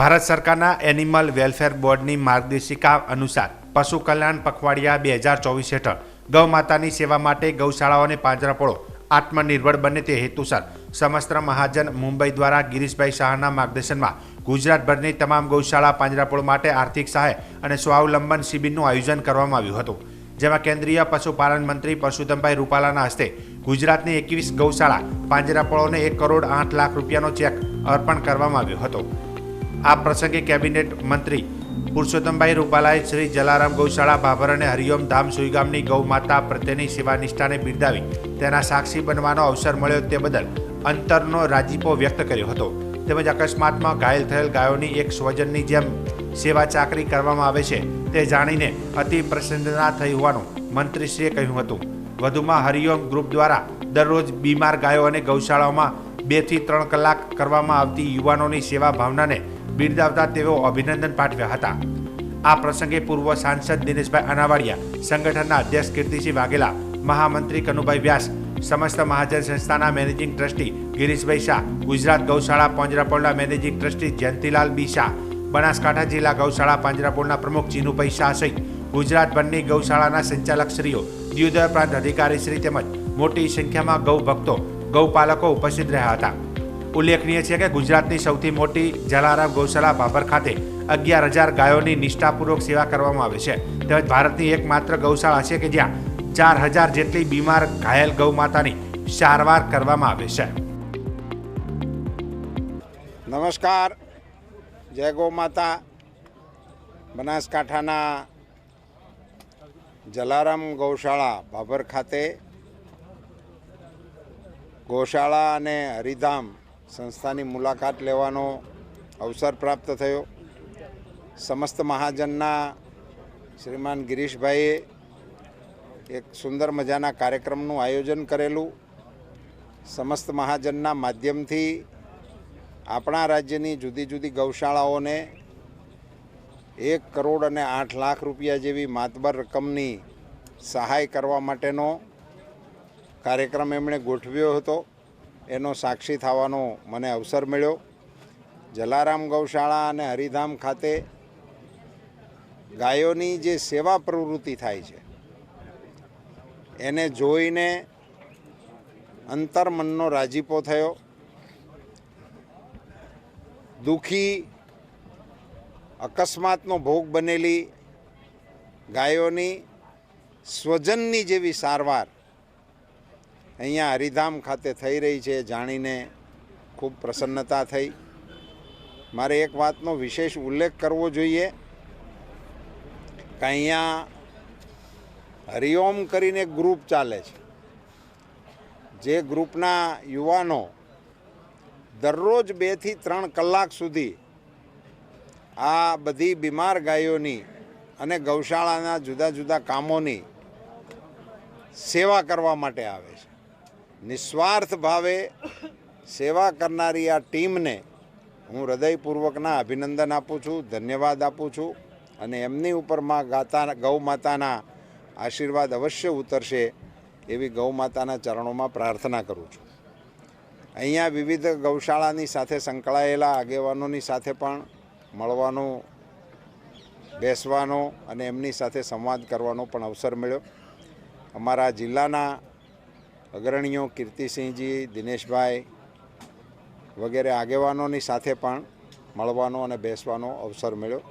ભારત સરકારના animal welfare બોર્ડની માર્ગદર્શિકા અનુસાર પશુ કલ્યાણ પખવાડિયા બે હજાર ચોવીસ હેઠળ ગૌ માતાની સેવા માટે ગૌશાળાઓને પાંજરાપોળો આત્મનિર્ભર બને તે હેતુસર સમસ્ત મહાજન મુંબઈ દ્વારા ગિરીશભાઈ શાહના માર્ગદર્શનમાં ગુજરાતભરની તમામ ગૌશાળા પાંજરાપોળ માટે આર્થિક સહાય અને સ્વાવલંબન શિબિરનું આયોજન કરવામાં આવ્યું હતું. જેમાં કેન્દ્રીય પશુપાલન મંત્રી પરશુતમભાઈ રૂપાલાના હસ્તે ગુજરાતની એકવીસ ગૌશાળા પાંજરાપોળોને એક કરોડ આઠ લાખ રૂપિયાનો ચેક અર્પણ કરવામાં આવ્યો હતો. આ પ્રસંગે કેબિનેટ મંત્રી પુરુષોત્તમભાઈ રૂપાલાએ શ્રી જલારામ ગૌશાળા ભાભર અને હરિઓમ ધામ સુઈગામની ગૌ માતા પ્રત્યેની સેવા નિષ્ઠાને બિરદાવી તેના સાક્ષી બનવાનો અવસર મળ્યો તે બદલ અંતરનો રાજીપો વ્યક્ત કર્યો હતો. તેમજ અકસ્માતમાં ઘાયલ થયેલ ગાયોની એક સ્વજનની જેમ સેવા ચાકરી કરવામાં આવે છે તે જાણીને અતિ પ્રસન્નતા થઈ હોવાનું મંત્રીશ્રીએ કહ્યું હતું. વધુમાં હરિઓમ ગ્રુપ દ્વારા દરરોજ બીમાર ગાયો અને ગૌશાળાઓમાં બેથી ત્રણ કલાક કરવામાં આવતી યુવાનોની સેવા ભાવનાને બિરદાવતા તેઓ અભિનંદન પાઠવ્યા હતા. આ પ્રસંગે પૂર્વ સાંસદ દિનેશભાઈ અનાવાડિયા, સંગઠનના અધ્યક્ષ કીર્તિસિંહ વાઘેલા, મહામંત્રી કનુભાઈ વ્યાસ, સમસ્ત મહાજન સંસ્થાના મેનેજિંગ ટ્રસ્ટી ગિરીશભાઈ શાહ, ગુજરાત ગૌશાળા પાંજરાપોળના managing trustee Jayantilal B Shah, Banaskantha જિલ્લા ગૌશાળા પાંજરાપોળના પ્રમુખ ચીનુભાઈ શાહ સહિત ગુજરાતભરની ગૌશાળાના સંચાલકશ્રીઓ દ્યુદય પ્રાંત અધિકારીશ્રી તેમજ મોટી સંખ્યામાં ગૌ ભક્તો ગૌપાલકો ઉપસ્થિત રહ્યા હતા. ઉલ્લેખનીય છે કે ગુજરાતની સૌથી મોટી જલારામ ગૌશાળા ભાભર ખાતે અગિયાર હજાર ગાયોની નિષ્ઠાપૂર્વક સેવા કરવામાં આવે છે. તેમજ ભારતની એકમાત્ર ગૌશાળા છે કે જ્યાં ચાર હજાર જેટલી બીમાર ઘાયલ ગૌ માતાની સારવાર કરવામાં આવે છે. નમસ્કાર. જય ગૌ માતા બનાસકાંઠાના જલારામ ગૌશાળા બાબર ખાતે ગૌશાળા અને હરિધામ સંસ્થાની મુલાકાત લેવાનો અવસર પ્રાપ્ત થયો. સમસ્ત મહાજનના શ્રીમાન ગિરીશભાઈએ એક સુંદર મજાના કાર્યક્રમનું આયોજન કરેલું. સમસ્ત મહાજનના માધ્યમથી આપણા રાજ્યની જુદી જુદી ગૌશાળાઓને એક કરોડ અને આઠ લાખ રૂપિયા જેવી માતબર રકમની સહાય કરવા માટેનો કાર્યક્રમ એમણે ગોઠવ્યો હતો. એનો સાક્ષી થવાનો મને અવસર મળ્યો. જલારામ ગૌશાળા અને હરિધામ ખાતે ગાયોની જે સેવા પ્રવૃત્તિ થાય છે, એને જોઈને અંતર્મનનો રાજીપો થયો. દુઃખી, અકસ્માતનો ભોગ બનેલી ગાયોની સ્વજનની જેવી સારવાર અહીંયા હરિધામ ખાતે થઈ રહી છે જાણીને ખૂબ પ્રસન્નતા થઈ. મારે એક વાતનો વિશેષ ઉલ્લેખ કરવો જોઈએ કે અહીંયા હરિઓમ કરીને ગ્રુપ ચાલે છે. જે ગ્રુપના યુવાનો દરરોજ બેથી ત્રણ કલાક સુધી આ બધી બીમાર ગાયોની અને ગૌશાળાના જુદા જુદા કામોની સેવા કરવા માટે આવે છે. નિસ્વાર્થ ભાવે સેવા કરનારી આ ટીમને હું હૃદયપૂર્વકના અભિનંદન આપું છું, ધન્યવાદ આપું છું અને એમની ઉપરમાં ગાતા, ગૌ માતાના આશીર્વાદ અવશ્ય ઉતરશે એવી ગૌ માતાના ચરણોમાં પ્રાર્થના કરું છું. અહીંયા વિવિધ ગૌશાળાની સાથે સંકળાયેલા આગેવાનોની સાથે પણ મળવાનો, બેસવાનો અને એમની સાથે સંવાદ કરવાનો પણ અવસર મળ્યો. અમારા જિલ્લાના અગ્રણીઓ કીર્તિસિંહજી દિનેશભાઈ વગેરે આગેવાનોની સાથે પણ મળવાનો અને બેસવાનો અવસર મળ્યો.